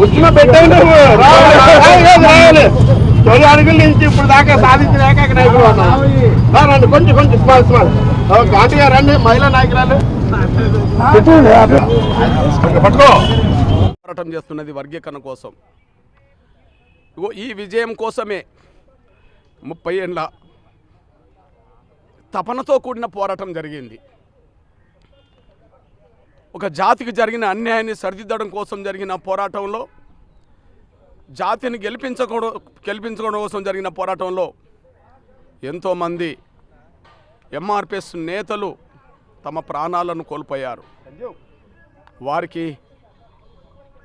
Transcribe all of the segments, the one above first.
వచ్చిన పెట్టండి తొలి అడుగుల నుంచి ఇప్పుడు దాకా సాధించిన ఏకైక నాయకులు అన్నా రండి కొంచెం కొంచెం స్మాల్ స్మాల్ గాంధీ గారు రండి మహిళా నాయకురాలు పట్టుకో. పోరాటం చేస్తున్నది వర్గీకరణ కోసం. ఈ విజయం కోసమే ముప్పై ఏళ్ళ తపనతో కూడిన పోరాటం జరిగింది. ఒక జాతికి జరిగిన అన్యాయాన్ని సరిదిద్దడం కోసం జరిగిన పోరాటంలో జాతిని గెలిపించకూడ గెలిపించుకోవడం కోసం జరిగిన పోరాటంలో ఎంతోమంది ఎంఆర్పిఎస్ నేతలు తమ ప్రాణాలను కోల్పోయారు. వారికి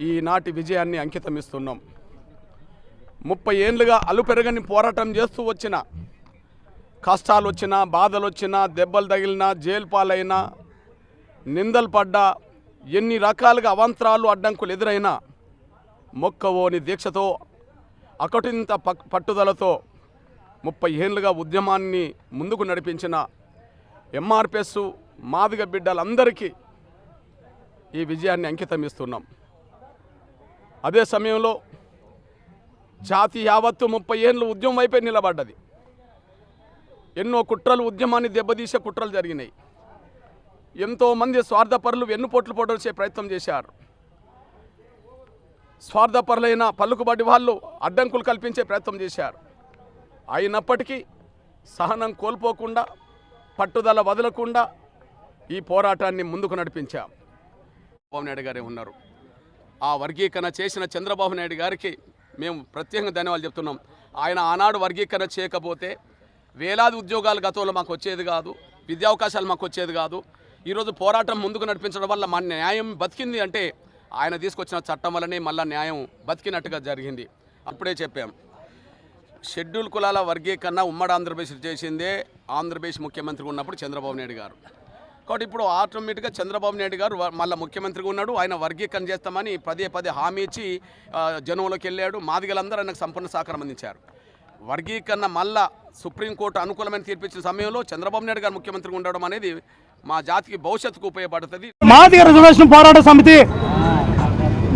ఈనాటి విజయాన్ని అంకితం ఇస్తున్నాం ముప్పై ఏళ్ళుగా అలుపెరగని పోరాటం చేస్తూ వచ్చిన కష్టాలు వచ్చినా బాధలు వచ్చినా దెబ్బలు తగిలినా జైలు పాలైనా నిందలు పడ్డా ఎన్ని రకాలుగా అవంతరాలు అడ్డంకులు ఎదురైనా మొక్కవోని దీక్షతో అకటింత పక్- పట్టుదలతో ముప్పై ఏళ్ళుగా ఉద్యమాన్ని ముందుకు నడిపించిన ఎంఆర్పిఎస్ మాదిగ బిడ్డలందరికీ ఈ విజయాన్ని అంకితం ఇస్తున్నాం. అదే సమయంలో జాతి యావత్తు ముప్పై ఏళ్ళు ఉద్యమం వైపే నిలబడ్డది. ఎన్నో కుట్రలు ఉద్యమాన్ని దెబ్బతీసే కుట్రలు జరిగినాయి. ఎంతోమంది స్వార్థపరులు వెన్నుపోట్లు పొడవచ్చే ప్రయత్నం చేశారు. స్వార్థపరులైన పలుకుబడి వాళ్ళు అడ్డంకులు కల్పించే ప్రయత్నం చేశారు. అయినప్పటికీ సహనం కోల్పోకుండా పట్టుదల వదలకుండా ఈ పోరాటాన్ని ముందుకు నడిపించాం. చంద్రబాబు నాయుడు గారే ఉన్నారు. ఆ వర్గీకరణ చేసిన చంద్రబాబు నాయుడు గారికి మేము ప్రత్యేకంగా ధన్యవాదాలు చెప్తున్నాం. ఆయన ఆనాడు వర్గీకరణ చేయకపోతే వేలాది ఉద్యోగాలు గతంలో మాకు వచ్చేది కాదు విద్యా అవకాశాలు మాకు వచ్చేది కాదు. ఈరోజు పోరాటం ముందుకు నడిపించడం వల్ల మన న్యాయం బతికింది అంటే ఆయన తీసుకొచ్చిన చట్టం వల్లనే మళ్ళా న్యాయం బతికినట్టుగా జరిగింది. అప్పుడే చెప్పాం. షెడ్యూల్ కులాల వర్గీకరణ ఉమ్మడి ఆంధ్రప్రదేశ్ చేసిందే ఆంధ్రప్రదేశ్ ముఖ్యమంత్రి ఉన్నప్పుడు చంద్రబాబు నాయుడు గారు. కాబట్టి ఇప్పుడు ఆటోమేటిక్గా చంద్రబాబు నాయుడు గారు మళ్ళీ ముఖ్యమంత్రిగా ఉన్నాడు. ఆయన వర్గీకరణ చేస్తామని పదే పదే హామీ ఇచ్చి జనంలోకి వెళ్ళాడు. మాదిగలందరూ ఆయనకు సంపూర్ణ సహకారం అందించారు. వర్గీకరణ మళ్ళా సుప్రీంకోర్టు అనుకూలమైన తీర్పిచ్చిన సమయంలో చంద్రబాబు నాయుడు గారు ముఖ్యమంత్రిగా ఉండడం అనేది మా జాతికి భవిష్యత్తుకు ఉపయోగపడుతుంది. మాదిగ రిజర్వేషన్ పోరాట సమితి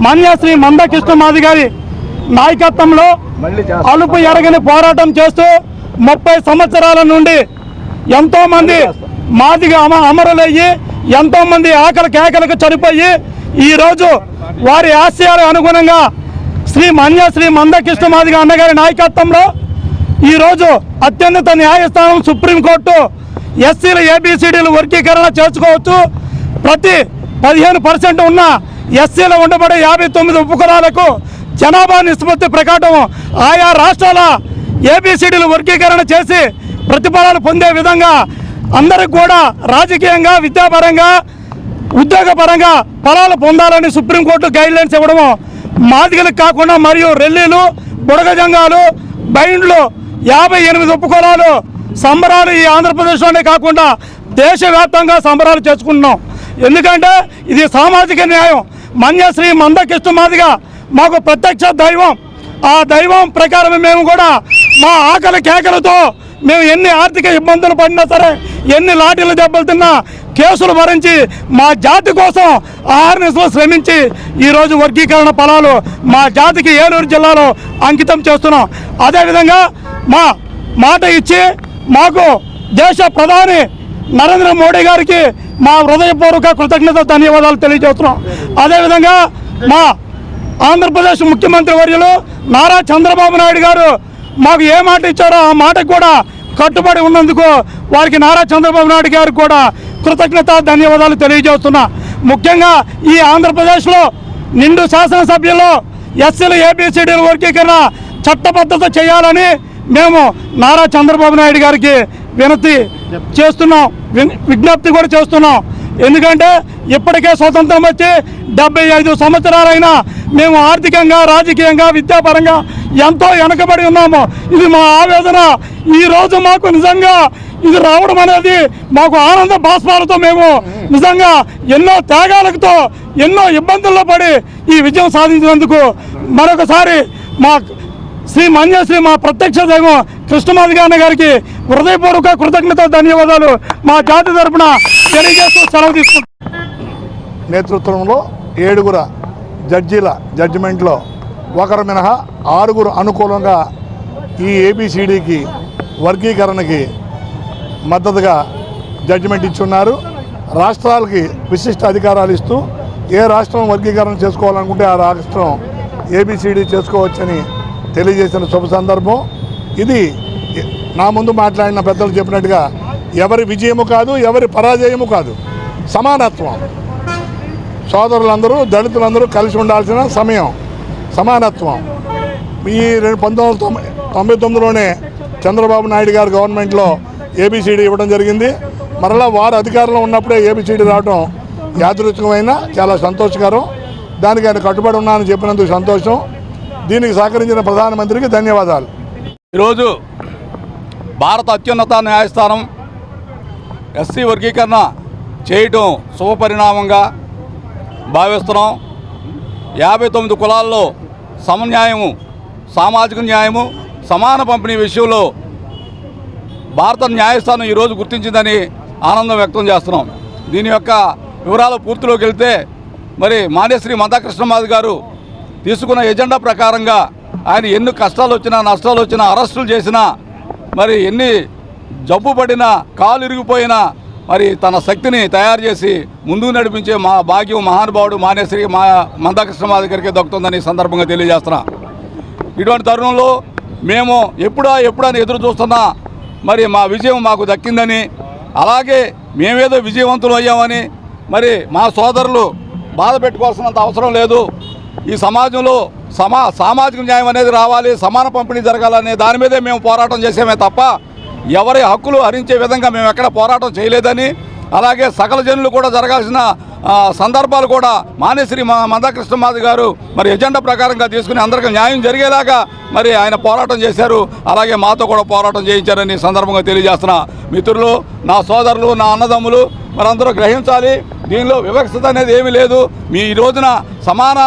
మన్యశ్రీ మందకృష్ణ మాది గారి నాయకత్వంలో అలుపు ఎరగని పోరాటం చేస్తూ ముప్పై సంవత్సరాల నుండి ఎంతో మంది మాదిగా అమ అమరులయ్యి ఎంతోమంది ఆకలి కేకలకు చనిపోయి ఈరోజు వారి ఆశయాలకు అనుగుణంగా శ్రీ మన్యశ్రీ మందకృష్ణ మాదిగా అన్నగారి నాయకత్వంలో ఈరోజు అత్యున్నత న్యాయస్థానం సుప్రీంకోర్టు ఎస్సీల ఏబిసిడీలు వర్గీకరణ చేసుకోవచ్చు. ప్రతి పదిహేను పర్సెంట్ ఉన్న ఎస్సీలో ఉండబడే యాభై తొమ్మిది ఉపకులాలకు జనాభా నిష్పత్తి ప్రకారం ఆయా రాష్ట్రాల ఏబిసిడీలు వర్గీకరణ చేసి ప్రతిఫలాలు పొందే విధంగా అందరికి కూడా రాజకీయంగా విద్యాపరంగా ఉద్యోగపరంగా ఫలాలు పొందాలని సుప్రీంకోర్టు గైడ్లైన్స్ ఇవ్వడం మాదిగలకు కాకుండా మరియు రెల్లీలు బుడగజంగాలు బైండ్లు యాభై ఎనిమిది ఉపకులాలు సంబరాలు ఈ ఆంధ్రప్రదేశ్లోనే కాకుండా దేశవ్యాప్తంగా సంబరాలు చేసుకుంటున్నాం. ఎందుకంటే ఇది సామాజిక న్యాయం. మన్యశ్రీ మందకృష్ణ మాదిగా మాకు ప్రత్యక్ష దైవం. ఆ దైవం ప్రకారం మేము కూడా మా ఆకలి కేకలతో మేము ఎన్ని ఆర్థిక ఇబ్బందులు పడినా సరే ఎన్ని లాఠీలు దెబ్బలు తిన్నా కేసులు భరించి మా జాతి కోసం ఆర్ఎస్లో శ్రమించి ఈరోజు వర్గీకరణ ఫలాలు మా జాతికి ఏలూరు జిల్లాలో అంకితం చేస్తున్నాం. అదేవిధంగా మా మాట ఇచ్చి మాకు దేశ ప్రధాని నరేంద్ర మోడీ గారికి మా హృదయపూర్వక కృతజ్ఞత ధన్యవాదాలు తెలియజేస్తున్నాం. అదేవిధంగా మా ఆంధ్రప్రదేశ్ ముఖ్యమంత్రి వర్యులు నారా చంద్రబాబు నాయుడు గారు మాకు ఏ మాట ఇచ్చారో ఆ మాటకు కూడా కట్టుబడి ఉన్నందుకు వారికి నారా చంద్రబాబు నాయుడు గారికి కూడా కృతజ్ఞత ధన్యవాదాలు తెలియజేస్తున్నా. ముఖ్యంగా ఈ ఆంధ్రప్రదేశ్లో నిండు శాసనసభ్యులు ఎస్సీలు ఏబిసిడీల వర్గీకరణ చట్టబద్ధత చేయాలని మేము నారా చంద్రబాబు నాయుడు గారికి వినతి చేస్తున్నాం విజ్ఞప్తి కూడా చేస్తున్నాం. ఎందుకంటే ఇప్పటికే స్వతంత్రం వచ్చి డెబ్బై ఐదు సంవత్సరాలైనా మేము ఆర్థికంగా రాజకీయంగా విద్యాపరంగా ఎంతో వెనకబడి ఉన్నాము. ఇది మా ఆవేదన. ఈరోజు మాకు నిజంగా ఇది రావడం అనేది మాకు ఆనంద భాస్పాలతో మేము నిజంగా ఎన్నో త్యాగాలతో ఎన్నో ఇబ్బందుల్లో పడి ఈ విజయం సాధించినందుకు మరొకసారి మా శ్రీ మాన్యశ్రీ మా ప్రత్యక్ష దైవం కృష్ణమాది గారికి హృదయపూర్వక కృతజ్ఞత ధన్యవాదాలు మా జాతి తరపున తెలియజేస్తూ సెలవు తీసుకుంటాం నేతృత్వంలో ఏడుగుర జడ్జీల జడ్జిమెంట్లో ఒకరు మినహా ఆరుగురు అనుకూలంగా ఈ ఏబిసిడికి వర్గీకరణకి మద్దతుగా జడ్జిమెంట్ ఇచ్చున్నారు. రాష్ట్రాలకి విశిష్ట అధికారాలు ఇస్తూ ఏ రాష్ట్రం వర్గీకరణ చేసుకోవాలనుకుంటే ఆ రాష్ట్రం ఏబిసిడి చేసుకోవచ్చని తెలియజేసిన శుభ సందర్భం. ఇది నా ముందు మాట్లాడిన పెద్దలు చెప్పినట్టుగా ఎవరి విజయము కాదు ఎవరి పరాజయము కాదు. సమానత్వం. సోదరులందరూ దళితులందరూ కలిసి ఉండాల్సిన సమయం. సమానత్వం. ఈ రెండు పంతొమ్మిది తొంభై తొంభై తొమ్మిదిలోనే చంద్రబాబు నాయుడు గారు గవర్నమెంట్లో ఏబిసిడి ఇవ్వడం జరిగింది. మరలా వారు అధికారంలో ఉన్నప్పుడే ఏబిసిడి రావడం యాదృచ్ఛికమైన చాలా సంతోషకరం. దానికి ఆయన కట్టుబడి ఉన్నానని చెప్పినందుకు సంతోషం. దీనికి సహకరించిన ప్రధానమంత్రికి ధన్యవాదాలు. ఈరోజు భారత అత్యున్నత న్యాయస్థానం ఎస్సీ వర్గీకరణ చేయటం శుభపరిణామంగా భావిస్తున్నాం. యాభై తొమ్మిది కులాల్లో సమన్యాయము సామాజిక న్యాయము సమాన పంపిణీ విషయంలో భారత న్యాయస్థానం ఈరోజు గుర్తించిందని ఆనందం వ్యక్తం చేస్తున్నాం. దీని యొక్క వివరాలు పూర్తిలోకి వెళ్తే మరి మాన్యశ్రీ మందాకృష్ణమాధ్ గారు తీసుకున్న ఎజెండా ప్రకారంగా ఆయన ఎన్ని కష్టాలు వచ్చినా నష్టాలు వచ్చినా అరెస్టులు చేసినా మరి ఎన్ని జబ్బు పడినా కాలు ఇరిగిపోయినా మరి తన శక్తిని తయారు చేసి ముందుకు నడిపించే మా భాగ్యం మహానుభావుడు మాన్యశ్రీ మా మందాకృష్ణమాది దగ్గరికి దక్కుతుందని ఈ సందర్భంగా తెలియజేస్తున్నా. ఇటువంటి తరుణంలో మేము ఎప్పుడా ఎప్పుడని ఎదురు చూస్తున్నా మరి మా విజయం మాకు దక్కిందని అలాగే మేమేదో విజయవంతులు అయ్యామని మరి మా సోదరులు బాధ పెట్టుకోవాల్సినంత అవసరం లేదు. ఈ సమాజంలో సమా సామాజిక న్యాయం అనేది రావాలి సమాన పంపిణీ జరగాలనే దాని మీదే మేము పోరాటం చేసామే తప్ప ఎవరి హక్కులు హరించే విధంగా మేము ఎక్కడ పోరాటం చేయలేదని అలాగే సకల జనులు కూడా జరగాల్సిన సందర్భాలు కూడా మానేశ్రీ మందకృష్ణ మందాకృష్ణమాది గారు మరి ఎజెండా ప్రకారంగా తీసుకుని అందరికీ న్యాయం జరిగేలాగా మరి ఆయన పోరాటం చేశారు. అలాగే మాతో కూడా పోరాటం చేయించారని సందర్భంగా తెలియజేస్తున్నా మిత్రులు నా సోదరులు నా అన్నదమ్ములు మరందరూ గ్రహించాలి. దీనిలో వివక్షత అనేది ఏమీ లేదు. మీ ఈ రోజున సమాన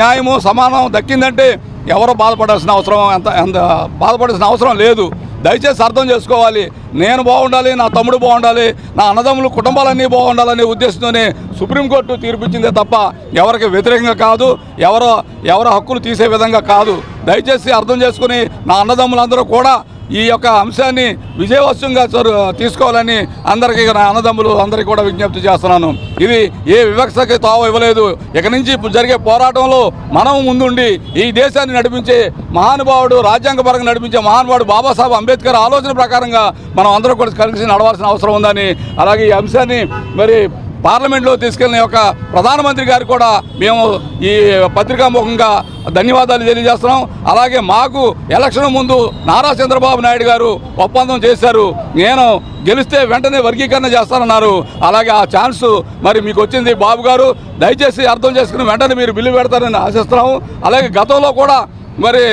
న్యాయము సమానం దక్కిందంటే ఎవరు బాధపడాల్సిన అవసరం అంత అంత బాధపడాల్సిన అవసరం లేదు. దయచేసి అర్థం చేసుకోవాలి. నేను బాగుండాలి నా తమ్ముడు బాగుండాలి నా అన్నదమ్ములు కుటుంబాలన్నీ బాగుండాలనే ఉద్దేశంతోనే సుప్రీంకోర్టు తీర్పిచ్చిందే తప్ప ఎవరికి వ్యతిరేకంగా కాదు ఎవరో ఎవరి హక్కులు తీసే విధంగా కాదు. దయచేసి అర్థం చేసుకుని నా అన్నదమ్ములందరూ కూడా ఈ యొక్క అంశాన్ని విజయవశంగా చొరు- తీసుకోవాలని అందరికీ నా అన్నదమ్ములు అందరికీ కూడా విజ్ఞప్తి చేస్తున్నాను. ఇది ఏ వివక్షకి తావు ఇవ్వలేదు. ఇక నుంచి జరిగే పోరాటంలో మనం ముందుండి ఈ దేశాన్ని నడిపించే మహానుభావుడు రాజ్యాంగపరంగా నడిపించే మహానుభావుడు బాబాసాహెబ్ అంబేద్కర్ ఆలోచన ప్రకారంగా మనం అందరూ కూడా కలిసి నడవాల్సిన అవసరం ఉందని అలాగే ఈ అంశాన్ని మరి పార్లమెంట్లో తీసుకెళ్ళిన యొక్క ప్రధానమంత్రి గారు కూడా మేము ఈ పత్రికాముఖంగా ధన్యవాదాలు తెలియజేస్తున్నాం. అలాగే మాకు ఎలక్షన్ ముందు నారా చంద్రబాబు నాయుడు గారు ఒప్పందం చేశారు. నేను గెలిస్తే వెంటనే వర్గీకరణ చేస్తానన్నారు. అలాగే ఆ ఛాన్స్ మరి మీకు వచ్చింది బాబు గారు. దయచేసి అర్థం చేసుకుని వెంటనే మీరు బిల్లు పెడతారని ఆశిస్తున్నాము. అలాగే గతంలో కూడా మరి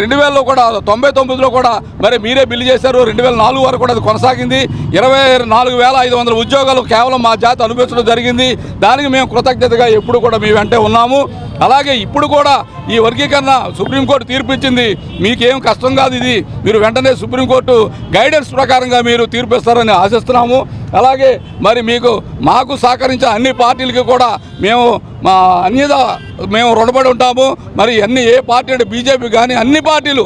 రెండు వేలలో కూడా తొంభై తొమ్మిదిలో కూడా మరి మీరే బిల్లు చేశారు. రెండు వేల నాలుగు వరకు కూడా అది కొనసాగింది. ఇరవై నాలుగు వేల ఐదు వందల ఉద్యోగాలు కేవలం మా జాతి అనుభవించడం జరిగింది. దానికి మేము కృతజ్ఞతగా ఎప్పుడు కూడా మీ వెంటే ఉన్నాము. అలాగే ఇప్పుడు కూడా ఈ వర్గీకరణ సుప్రీంకోర్టు తీర్పు ఇచ్చింది మీకేం కష్టం కాదు ఇది. మీరు వెంటనే సుప్రీంకోర్టు గైడెన్స్ ప్రకారంగా మీరు తీర్పు ఇస్తారని ఆశిస్తున్నాము. అలాగే మరి మీకు మాకు సహకరించిన అన్ని పార్టీలకి కూడా మేము మా అన్యద మేము రుణపడి ఉంటాము. మరి అన్ని ఏ పార్టీ అంటే బీజేపీ కానీ అన్ని పార్టీలు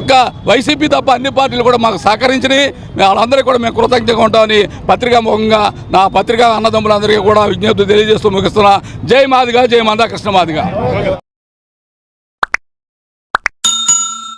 ఒక్క వైసీపీ తప్ప అన్ని పార్టీలు కూడా మాకు సహకరించినాయి వాళ్ళందరికీ కూడా మేము కృతజ్ఞతగా ఉంటామని పత్రికా ముఖంగా నా పత్రికా అన్నదమ్ములందరికీ కూడా విజ్ఞప్తి తెలియజేస్తూ ముగిస్తున్నా. జై మాదిగా జై మందా కృష్ణ మాదిగా.